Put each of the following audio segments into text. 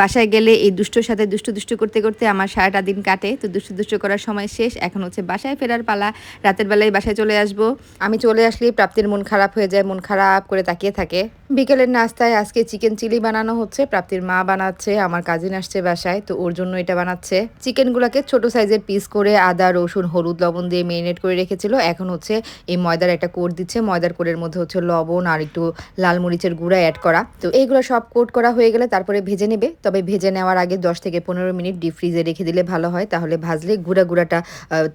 বাসায় গেলে এই দুষ্টুর সাথে দুষ্টু দুষ্টু করতে করতে আমার সারাটা দিন কাটে। তো দুষ্টু দুষ্টু করার সময় শেষ। এখন হচ্ছে বাসায় ফেরার পালা। রাতের বেলায় বাসায় চলে আসব। আমি চলে আসলেই প্রাপ্তির মন খারাপ হয়ে যায়, মন খারাপ করে তাকিয়ে থাকে। বিকেলের নাস্তায় আজকে চিকেন চিলি বানানো হচ্ছে। প্রাপ্তির মা বানাচ্ছে, আমার কাজিন আসছে বাসায়, তো ওর জন্য এটা বানাচ্ছে। চিকেনগুলোকে ছোট সাইজের পিস করে আদা, রসুন, হলুদ, লবণ দিয়ে মেরিনেট করে রেখেছিল। এখন হচ্ছে এই ময়দার একটা কোট দিচ্ছে। ময়দার কোটের মধ্যে হচ্ছে লবণ আর একটু লাল মরিচের গুঁড়া অ্যাড করা। তো এইগুলো সব কোট করা হয়ে গেলে তারপরে ভেজে নেবে। তবে ভেজে নেওয়ার আগে দশ থেকে পনেরো মিনিট ডিপ ফ্রিজে রেখে দিলে ভালো হয়। তাহলে ভাজলে গুঁড়া গুঁড়াটা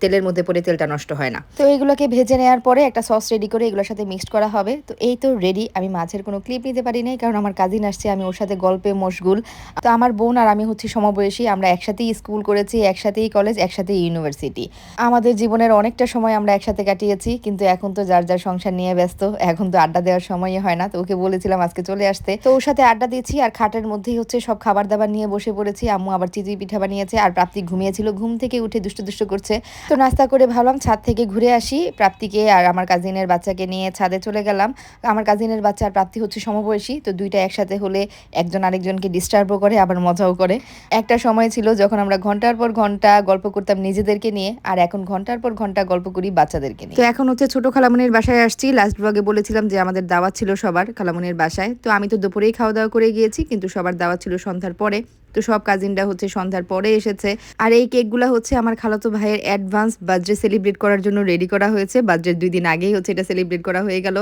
তেলের মধ্যে পড়ে তেলটা নষ্ট হয় না। তো এইগুলোকে ভেজে নেওয়ার পরে একটা সস রেডি করে এগুলোর সাথে মিক্সড করা হবে। তো এই তো রেডি আমি মাছের কোনো ক্লিপ নিতে পারি নাই, কারণ আমার কাজিন আসছে, আমি ওর সাথে গল্পে মশগুল। তো আমার বোন আর আমি হচ্ছি সমবয়সী, আমরা একসাথেই স্কুল করেছি, একসাথেই কলেজ একসাথেই ইউনিভার্সিটি আমাদের জীবনের অনেকটা সময় আমরা একসাথে কাটিয়েছি, কিন্তু এখন তো যার যার সংসার নিয়ে ব্যস্ত, এখন তো আড্ডা দেওয়ার সময়ই হয় না। তো ওকে বলেছিলাম আজকে চলে আসতে। তো ওর সাথে আড্ডা দিয়েছি আর খাটের মধ্যেই হচ্ছে সব খাবার দাবার নিয়ে বসে পড়েছি। আম্মু আবার চিচি পিঠা বানিয়েছে আর প্রাপ্তি ঘুমিয়েছিল। ঘুম থেকে উঠে দুষ্টু দুষ্টু করছে। তো নাস্তা করে ভাবলাম ছাদ থেকে ঘুরে আসি। প্রাপ্তিকে আর আমার কাজিনের বাচ্চাকে নিয়ে ছাদে চলে গেলাম। আমার কাজিনের বাচ্চা আর প্রাপ্তি হচ্ছে সমবয়সী। তো দুইটা একসাথে হলে একজন আরেকজনকে ডিস্টার্বও করে, আবার মজাও করে। একটা সময় ছিল যখন আমরা ঘণ্টার পর ঘণ্টা গল্প করতাম নিজেদেরকে নিয়ে আর এখন ঘণ্টার পর ঘণ্টা গল্প করি বাচ্চাদেরকে নিয়ে। তো এখন হচ্ছে ছোট খালামনির বাসায় আসছি। লাস্ট ব্লগে বলেছিলাম যে আমাদের দাওয়াত ছিল সবার খালামনির বাসায়। তো আমি তো দুপুরেই খাওয়া দাওয়া করে গিয়েছি, কিন্তু সবার দাওয়াত ছিল সন্ধ্যার পরে তো সব কাজিনরা হচ্ছে সন্ধ্যার পরে এসেছে। আর এই কেকগুলো হচ্ছে আমার খালাতো ভাইয়ের অ্যাডভান্স বার্থডে সেলিব্রেট করার জন্য রেডি করা হয়েছে। বার্থডের দুই দিন আগেই হচ্ছে এটা সেলিব্রেট করা হয়ে গেল।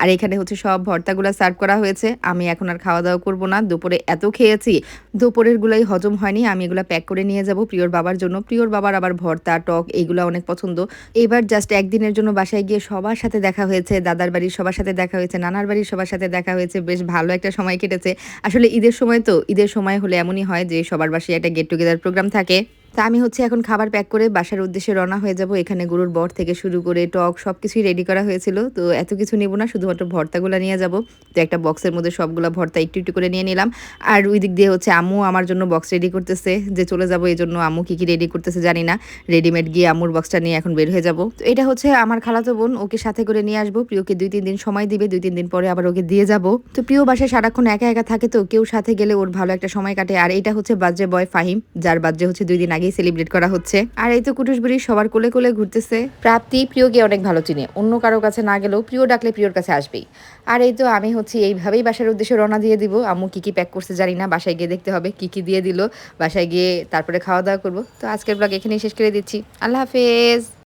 আর এখানে হচ্ছে সব ভর্তাগুলো সার্ভ করা হয়েছে। আমি এখন আর খাওয়া দাওয়া করব না। দুপুরে এত খেয়েছি। দুপুরের গুলাই হজম হয়নি। আমি এগুলো প্যাক করে নিয়ে যাব প্রিয়র বাবার জন্য। প্রিয়র বাবার আবার ভর্তা, টক এইগুলো অনেক পছন্দ। এবার জাস্ট একদিনের জন্য বাসায় গিয়ে সবার সাথে দেখা হয়েছে। দাদার বাড়ির সবার সাথে দেখা হয়েছে। নানার বাড়ির সবার সাথে দেখা হয়েছে। বেশ ভালো একটা সময় কেটেছে। আসলে ঈদের সময় তো, ঈদের সময় হলে এমনই হয় যে সবার বাসায় একটা গেট টুগেদার প্রোগ্রাম থাকে। তা আমি হচ্ছে এখন খাবার প্যাক করে বাসার উদ্দেশ্যে রওনা হয়ে যাব। এখানে গরুর বর থেকে শুরু করে টক সব কিছুই রেডি করা হয়েছিল। তো এত কিছু নেব না, শুধুমাত্র ভর্তাগুলো নিয়ে যাব। তো একটা বক্সের মধ্যে সবগুলো ভর্তা একটু একটু করে নিয়ে নিলাম। আর ওই দিক দিয়ে হচ্ছে আম্মু আমার জন্য বক্স রেডি করতেছে যে চলে যাব এই জন্য আম্মু কী কী রেডি করতেছে জানি না। রেডিমেড গিয়ে আম্মুর বক্সটা নিয়ে এখন বের হয়ে যাব। তো এটা হচ্ছে আমার খালাতো বোন, ওকে সাথে করে নিয়ে আসব। প্রিয়কে দুই তিন দিন সময় দিবে, দুই তিন দিন পরে আবার ওকে দিয়ে যাব। তো প্রিয় বাসায় সারাক্ষণ একা একা থাকে তো কেউ সাথে গেলে ওর ভালো একটা সময় কাটে। আর এটা হচ্ছে বার্থডে বয় ফাহিম, যার বার্থডে হচ্ছে দুই দিন আগেই সেলিব্রেট করা হচ্ছে। আর এই তো কুটুসবুড়ি সবার কোলে কোলে ঘুরতেছে। প্রাপ্তি, প্রিয়কে অনেক ভালো চিনে। অন্য কারও কাছে না গেলেও প্রিয় ডাকলে প্রিয়র কাছে আসবেই। আর এই তো আমি হচ্ছে এইভাবেই বাসার উদ্দেশ্যে রওনা দিয়ে দিব। আম্মু কি কি প্যাক করছে জানি না, বাসায় গিয়ে দেখতে হবে কি কি দিয়ে দিল। বাসায় গিয়ে তারপরে খাওয়া দাওয়া করব। তো আজকের ব্লগ এখানেই শেষ করে দিচ্ছি। আল্লাহ হাফেজ।